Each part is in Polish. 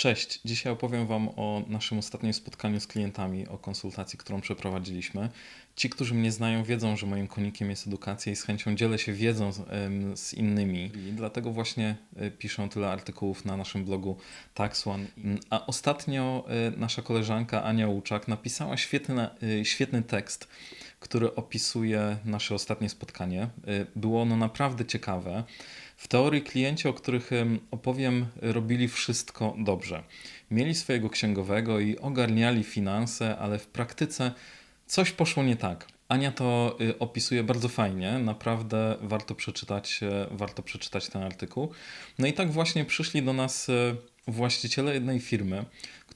Cześć, dzisiaj opowiem Wam o naszym ostatnim spotkaniu z klientami, o konsultacji, którą przeprowadziliśmy. Ci, którzy mnie znają, wiedzą, że moim konikiem jest edukacja i z chęcią dzielę się wiedzą z, z innymi. I dlatego właśnie e, piszę tyle artykułów na naszym blogu TaxOne. A ostatnio e, nasza koleżanka Ania Łuczak napisała świetny, e, świetny tekst, który opisuje nasze ostatnie spotkanie. E, Było ono naprawdę ciekawe. W teorii klienci, o których em, opowiem, robili wszystko dobrze. Mieli swojego księgowego i ogarniali finanse, ale w praktyce coś poszło nie tak. Ania to y, opisuje bardzo fajnie, naprawdę warto przeczytać, e, warto przeczytać ten artykuł. No i tak właśnie przyszli do nas e, właściciele jednej firmy,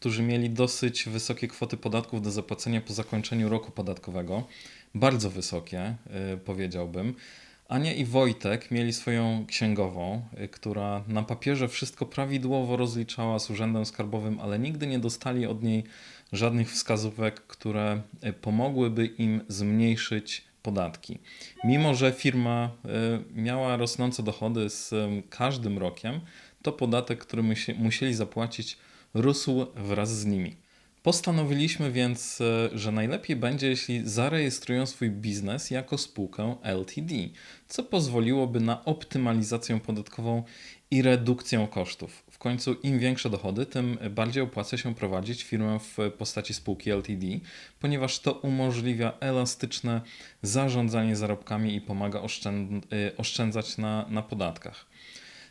którzy mieli dosyć wysokie kwoty podatków do zapłacenia po zakończeniu roku podatkowego. Bardzo wysokie, e, powiedziałbym. Ania i Wojtek mieli swoją księgową, y, która na papierze wszystko prawidłowo rozliczała z urzędem skarbowym, ale nigdy nie dostali od niej żadnych wskazówek, które y, pomogłyby im zmniejszyć podatki. Mimo, że firma y, miała rosnące dochody z y, każdym rokiem, to podatek, który musi- musieli zapłacić, rósł wraz z nimi. Postanowiliśmy więc, e, że najlepiej będzie, jeśli zarejestrują swój biznes jako spółkę LTD, co pozwoliłoby na optymalizację podatkową i redukcję kosztów. W końcu im większe dochody, tym bardziej opłaca się prowadzić firmę w postaci spółki LTD, ponieważ to umożliwia elastyczne zarządzanie zarobkami i pomaga e, oszczędzać na, na podatkach.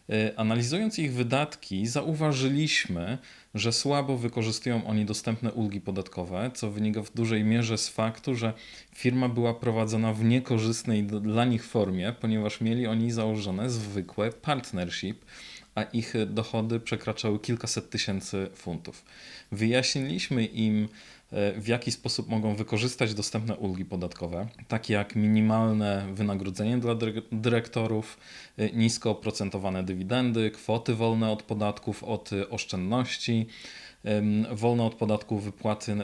E, Analizując ich wydatki, zauważyliśmy, że słabo wykorzystują oni dostępne ulgi podatkowe, co wynika w dużej mierze z faktu, że firma była prowadzona w niekorzystnej dla nich formie, ponieważ mieli oni założone zwykłe partnership, a ich dochody przekraczały kilkaset tysięcy funtów. Wyjaśniliśmy im, e, w jaki sposób mogą wykorzystać dostępne ulgi podatkowe, takie jak minimalne wynagrodzenie dla dyre- dyrektorów, e, nisko oprocentowane dywidendy, kwoty wolne od podatków od e, oszczędności, wolne od podatku wypłaty,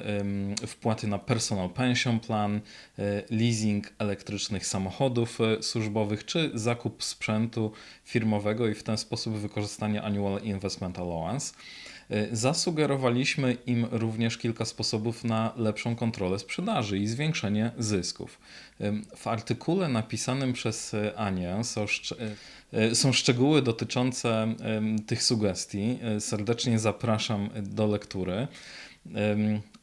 wpłaty na personal pension plan, e, leasing elektrycznych samochodów e, służbowych czy zakup sprzętu firmowego i w ten sposób wykorzystanie annual investment allowance. E, Zasugerowaliśmy im również kilka sposobów na lepszą kontrolę sprzedaży i zwiększenie zysków. W artykule napisanym przez Anię są, szcz- są szczegóły dotyczące tych sugestii. Serdecznie zapraszam do lektury.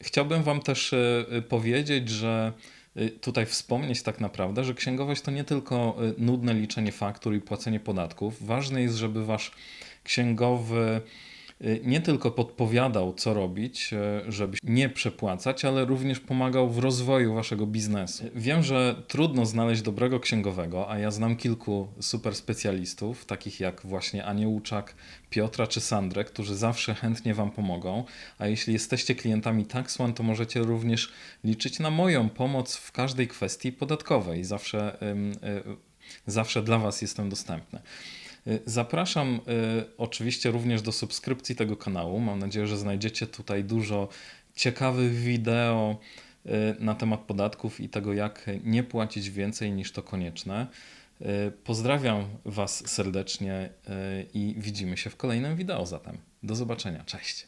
Chciałbym Wam też e, powiedzieć, że e, tutaj wspomnieć tak naprawdę, że księgowość to nie tylko e, nudne liczenie faktur i płacenie podatków. Ważne jest, żeby Wasz księgowy nie tylko podpowiadał, co robić, y, żeby nie przepłacać, ale również pomagał w rozwoju waszego biznesu. Wiem, że trudno znaleźć dobrego księgowego, a ja znam kilku super specjalistów, takich jak właśnie Anię Łuczak, Piotra czy Sandrę, którzy zawsze chętnie wam pomogą. A jeśli jesteście klientami TaxOne, to możecie również liczyć na moją pomoc w każdej kwestii podatkowej. Zawsze, y, zawsze dla was jestem dostępny. Y, Zapraszam y, oczywiście również do subskrypcji tego kanału. Mam nadzieję, że znajdziecie tutaj dużo ciekawych wideo y, na temat podatków i tego, jak nie płacić więcej niż to konieczne. Pozdrawiam Was serdecznie i widzimy się w kolejnym wideo zatem. Do zobaczenia. Cześć.